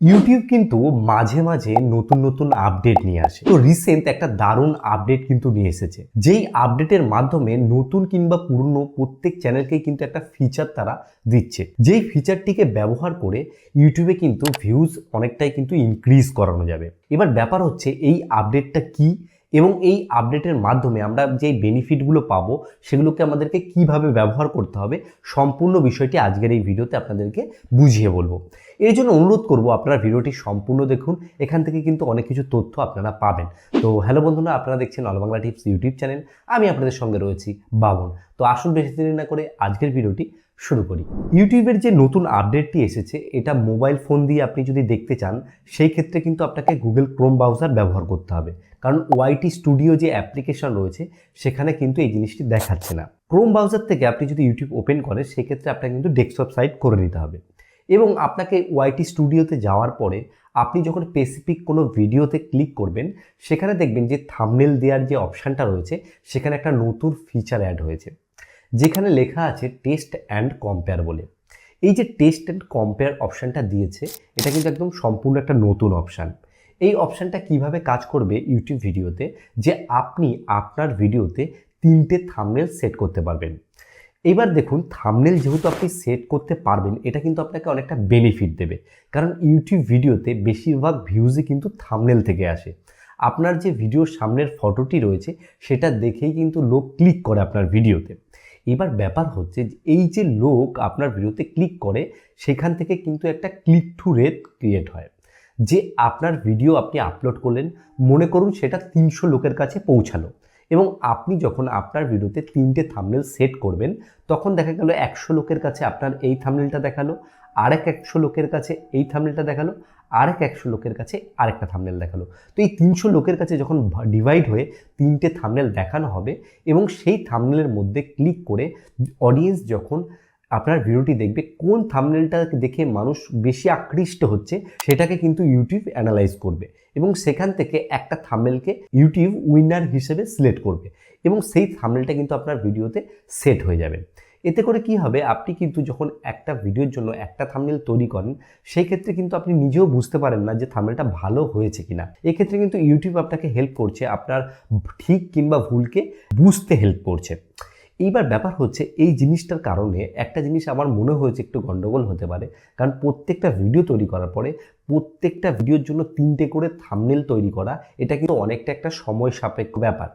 YouTube কিন্তু মাঝে মাঝে নতুন নতুন আপডেট নিয়ে আসে। তো রিসেন্ট একটা দারুণ আপডেট কিন্তু নিয়ে এসেছে। যেই আপডেটের মাধ্যমে নতুন কিংবা পুরনো প্রত্যেক চ্যানেলকে কিন্তু একটা ফিচার তারা দিচ্ছে। যেই ফিচারটিকে ব্যবহার করে ইউটিউবে কিন্তু ভিউজ অনেকটাই কিন্তু ইনক্রিজ করানো যাবে। এবার ব্যাপার হচ্ছে, এই আপডেটটা কি? এবং এই আপডেটের মাধ্যমে আমরা যে বেনিফিটগুলো পাবো, সেগুলোকে আমাদেরকে কীভাবে ব্যবহার করতে হবে, সম্পূর্ণ বিষয়টি আজকের এই ভিডিওতে আপনাদেরকে বুঝিয়ে বলব। এর জন্য অনুরোধ করব, আপনারা ভিডিওটি সম্পূর্ণ দেখুন, এখান থেকে কিন্তু অনেক কিছু তথ্য আপনারা পাবেন। তো হ্যালো বন্ধুরা, আপনারা দেখছেন অলবাংলা টিপস ইউটিউব চ্যানেল আমি আপনাদের সঙ্গে রয়েছি বাবন। তো আসুন বেশি দেরি না করে আজকের ভিডিওটি শুরু করি। ইউটিউবের যে নতুন আপডেটটি এসেছে, এটা মোবাইল ফোন দিয়ে আপনি যদি দেখতে চান, সেই ক্ষেত্রে কিন্তু আপনাকে গুগল ক্রোম ব্রাউজার ব্যবহার করতে হবে। কারণ ওয়াইটি স্টুডিও যে অ্যাপ্লিকেশন রয়েছে, সেখানে কিন্তু এই জিনিসটি দেখাচ্ছে না। ক্রোম ব্রাউজার থেকে আপনি যদি ইউটিউব ওপেন করেন সেক্ষেত্রে আপনাকে কিন্তু ডেস্কটপ সাইট করে নিতে হবে। এবং আপনাকে ওয়াইটি স্টুডিওতে যাওয়ার পরে, আপনি যখন স্পেসিফিক কোনো ভিডিওতে ক্লিক করবেন, সেখানে দেখবেন যে থামনেল দেওয়ার যে অপশানটা রয়েছে, সেখানে একটা নতুন ফিচার অ্যাড হয়েছে। যেখানে লেখা আছে টেস্ট অ্যান্ড কম্পেয়ার বলে। এই যে টেস্ট অ্যান্ড কম্পেয়ার অপশানটা দিয়েছে, এটা কিন্তু একদম সম্পূর্ণ একটা নতুন অপশান এই অপশানটা কীভাবে কাজ করবে ইউটিউব ভিডিওতে? যে আপনি আপনার ভিডিওতে তিনটে থামনেল সেট করতে পারবেন। এবার দেখুন থামনেল যেহেতু আপনি সেট করতে পারবেন, এটা কিন্তু আপনাকে অনেকটা বেনিফিট দেবে। কারণ ইউটিউব ভিডিওতে বেশিরভাগ ভিউজই কিন্তু থামনেল থেকে আসে। আপনার যে ভিডিওর সামনের ফটোটি রয়েছে, সেটা দেখেই কিন্তু লোক ক্লিক করে আপনার ভিডিওতে। এবার ব্যাপার হচ্ছে এই যে লোক আপনার ভিডিওতে ক্লিক করে, সেখান থেকে কিন্তু একটা ক্লিক টু রেট ক্রিয়েট হয়। যে আপনার ভিডিও আপনি আপলোড করলেন, মনে করুন সেটা তিনশো লোকের কাছে পৌঁছালো। এবং আপনি যখন আপনার ভিডিওতে তিনটে থামনেল সেট করবেন, তখন দেখা গেল একশো লোকের কাছে আপনার এই থামনেলটা দেখাল, আরেক একশো লোকের কাছে এই থামনেলটা দেখাল, আরেক একশো লোকের কাছে আরেকটা থামনেল দেখাল। তো এই তিনশো লোকের কাছে যখন ডিভাইড হয়ে তিনটে থামনেল দেখানো হবে এবং সেই থামনেলের মধ্যে ক্লিক করে অডিয়েন্স যখন আপনার ভিডিওটি দেখবে কোন থামনেলটা দেখে মানুষ বেশি আকৃষ্ট হচ্ছে, সেটাকে কিন্তু ইউটিউব অ্যানালাইজ করবে এবং সেখান থেকে একটা থামনেলকে ইউটিউব উইনার হিসেবে সিলেক্ট করবে এবং সেই থামনেলটা কিন্তু আপনার ভিডিওতে সেট হয়ে যাবে। এতে করে কি হবে, আপনি কিন্তু যখন একটা ভিডিওর জন্য একটা থামনেল তৈরি করেন, সেই ক্ষেত্রে কিন্তু আপনি নিজেও বুঝতে পারেন না যে থামনেলটা ভালো হয়েছে কিনা। এক্ষেত্রে কিন্তু ইউটিউব আপনাকে হেল্প করছে, আপনার ঠিক কিংবা ভুলকে বুঝতে হেল্প করছে। এইবার ব্যাপার হচ্ছে এই জিনিসটার কারণে একটা জিনিস আমার মনে হয়েছে একটু গন্ডগোল হতে পারে। কারণ প্রত্যেকটা ভিডিও তৈরি করার পরে প্রত্যেকটা ভিডিওর জন্য তিনটে করে থামনেল তৈরি করা, এটা কিন্তু অনেকটা একটা সময় সাপেক্ষ ব্যাপার।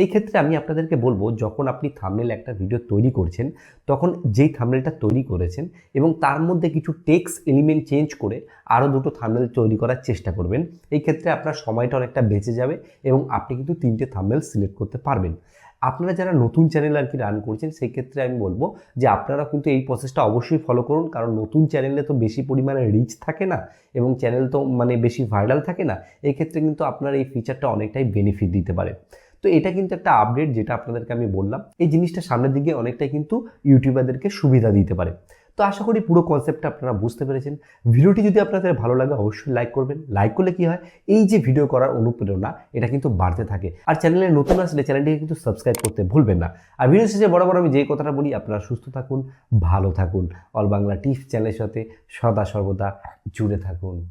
এই ক্ষেত্রে আমি আপনাদেরকে বলব, যখন আপনি থামনেল একটা ভিডিও তৈরি করছেন, তখন যেই থামনেলটা তৈরি করেছেন এবং তার মধ্যে কিছু টেক্স এলিমেন্ট চেঞ্জ করে আরও দুটো থামনেল তৈরি করার চেষ্টা করবেন, এই ক্ষেত্রে আপনার সময়টা অনেকটা বেঁচে যাবে এবং আপনি কিন্তু তিনটে থামনেল সিলেক্ট করতে পারবেন। আপনারা যারা নতুন চ্যানেল আর কি রান করছেন, সেই ক্ষেত্রে আমি বলব যে আপনারা কিন্তু এই প্রসেসটা অবশ্যই ফলো করুন, কারণ নতুন চ্যানেলে তো বেশি পরিমাণে রিচ থাকে না এবং চ্যানেল তো মানে বেশি ভাইরাল থাকে না, এই ক্ষেত্রে কিন্তু আপনার এই ফিচারটা অনেকটাই বেনিফিট দিতে পারে। তো এটা কিন্তু একটা আপডেট যেটা আপনাদেরকে আমি বললাম। এই জিনিসটা সামনের দিকে অনেকটাই কিন্তু ইউটিউবারদেরকে সুবিধা দিতে পারে। তো আশা করি পুরো কনসেপ্টটা আপনারা বুঝতে পেরেছেন। ভিডিওটি যদি আপনাদের ভালো লাগে, অবশ্যই লাইক করবেন। লাইক করলে কি হয়? এই যে ভিডিও করার অনুপ্রেরণা, এটা কিন্তু বাড়তে থাকে। আর চ্যানেলে নতুন আসলে চ্যানেলটিকে কিন্তু সাবস্ক্রাইব করতে ভুলবেন না। আর ভিডিও শেষে বড় বড় আমি যে কথাটা বলি, আপনারা সুস্থ থাকুন, ভালো থাকুন। অল বাংলা টিপস চ্যানেলের সাথে সদা সর্বদা জুড়ে থাকুন।